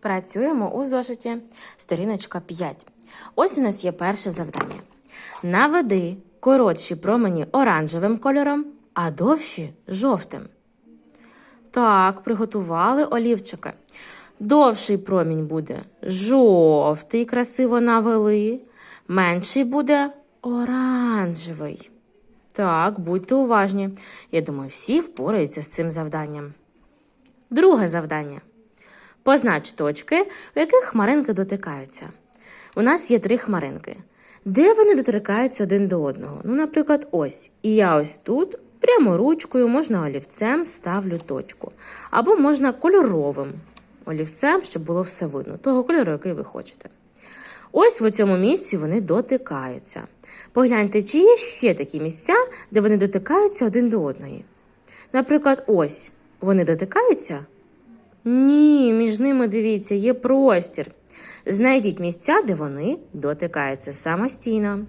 Працюємо у зошиті. Сторіночка 5. Ось у нас є перше завдання. Наведи коротші промені оранжевим кольором, а довші жовтим. Так, приготували олівчики. Довший промінь буде жовтий, красиво навели. Менший буде оранжевий. Так, будьте уважні. Я думаю, всі впораються з цим завданням. Друге завдання. Познач точки, у яких хмаринки дотикаються. У нас є три хмаринки. Де вони доторкаються один до одного? Ну, наприклад, ось. І я ось тут прямо ручкою, можна олівцем ставлю точку. Або можна кольоровим олівцем, щоб було все видно, того кольору, який ви хочете. Ось в цьому місці вони дотикаються. Погляньте, чи є ще такі місця, де вони дотикаються один до одної. Наприклад, ось вони дотикаються. Ні, між ними дивіться, є простір. Знайдіть місця, де вони дотикаються самостійно.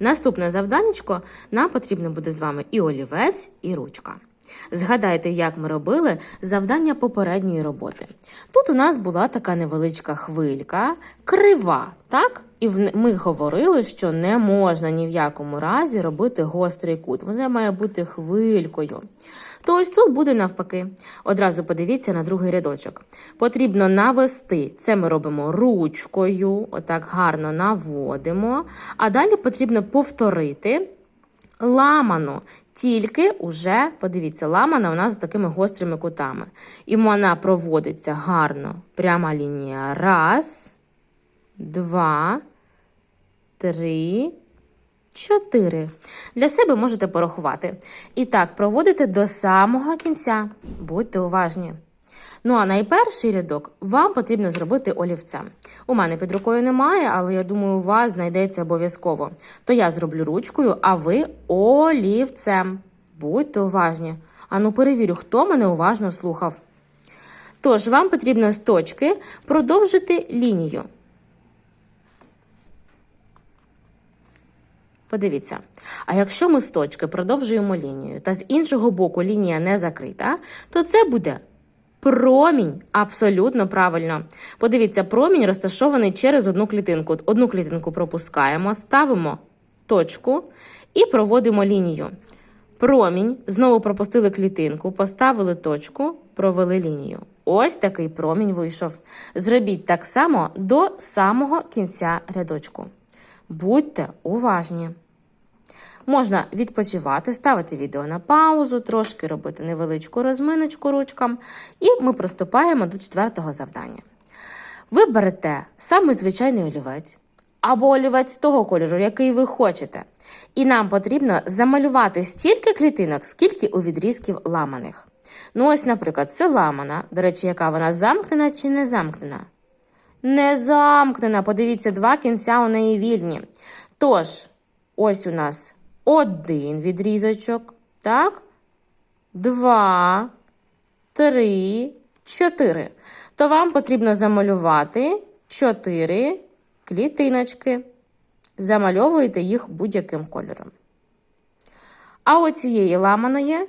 Наступне завданнячко нам потрібно буде з вами і олівець, і ручка. Згадайте, як ми робили завдання попередньої роботи. Тут у нас була така невеличка хвилька, крива, так? І ми говорили, що не можна ні в якому разі робити гострий кут. Вона має бути хвилькою. То ось тут буде навпаки. Одразу подивіться на другий рядочок. Потрібно навести. Це ми робимо ручкою, отак гарно наводимо. А далі потрібно повторити ламану. Тільки уже, подивіться, ламана у нас з такими гострими кутами. І вона проводиться гарно. Пряма лінія. Раз, два, три, чотири. Для себе можете порахувати. І так, проводите до самого кінця. Будьте уважні. Ну а найперший рядок вам потрібно зробити олівцем. У мене під рукою немає, але я думаю, у вас знайдеться обов'язково. То я зроблю ручкою, а ви олівцем. Будьте уважні. Ану, перевірю, хто мене уважно слухав. Тож, вам потрібно з точки продовжити лінію. Подивіться. А якщо ми з точки продовжуємо лінію, та з іншого боку лінія не закрита, то це буде промінь. Абсолютно правильно. Подивіться, промінь розташований через одну клітинку. Одну клітинку пропускаємо, ставимо точку і проводимо лінію. Промінь, знову пропустили клітинку, поставили точку, провели лінію. Ось такий промінь вийшов. Зробіть так само до самого кінця рядочку. Будьте уважні. Можна відпочивати, ставити відео на паузу, трошки робити невеличку розминочку ручкам, і ми приступаємо до четвертого завдання. Ви берете саме звичайний олівець або олівець того кольору, який ви хочете. І нам потрібно замалювати стільки клітинок, скільки у відрізків ламаних. Ну, ось, наприклад, це ламана. До речі, яка вона замкнена чи не замкнена? Не замкнена. Подивіться, два кінця у неї вільні. Тож, ось у нас один відрізочок, так? Два, три, чотири. То вам потрібно замалювати чотири клітиночки. Замальовуєте їх будь-яким кольором. А оцієї ламаної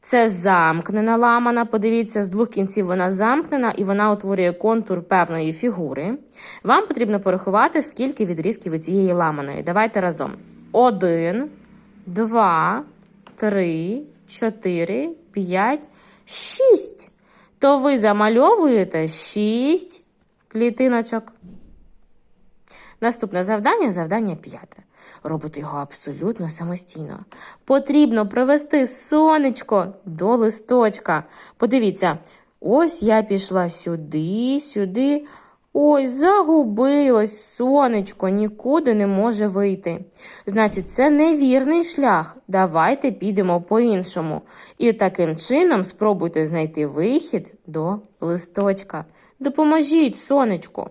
це замкнена ламана. Подивіться, з двох кінців вона замкнена і вона утворює контур певної фігури. Вам потрібно порахувати, скільки відрізків у цієї ламаної. Давайте разом. Один, два, три, чотири, п'ять, шість. То ви замальовуєте шість клітиночок. Наступне завдання завдання п'яте. Робите його абсолютно самостійно. Потрібно привести сонечко до листочка. Подивіться, ось я пішла сюди, сюди. Ой, загубилось сонечко, нікуди не може вийти. Значить, це невірний шлях. Давайте підемо по-іншому. І таким чином спробуйте знайти вихід до листочка. Допоможіть, сонечку.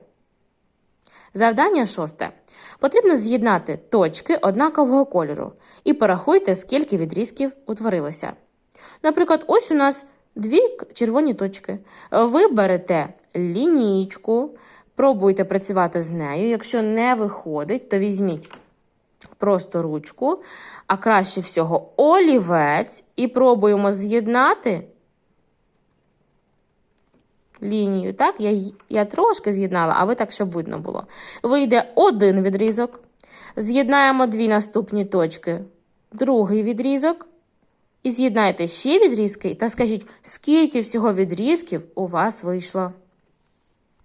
Завдання шосте. Потрібно з'єднати точки однакового кольору і порахуйте, скільки відрізків утворилося. Наприклад, ось у нас дві червоні точки. Ви берете лінійку, пробуйте працювати з нею. Якщо не виходить, то візьміть просто ручку, а краще всього олівець, і пробуємо з'єднати лінію. Так, я, я трошки з'єднала, а ви так, щоб видно було. Вийде один відрізок. З'єднаємо дві наступні точки. Другий відрізок. І з'єднайте ще відрізки та скажіть, скільки всього відрізків у вас вийшло.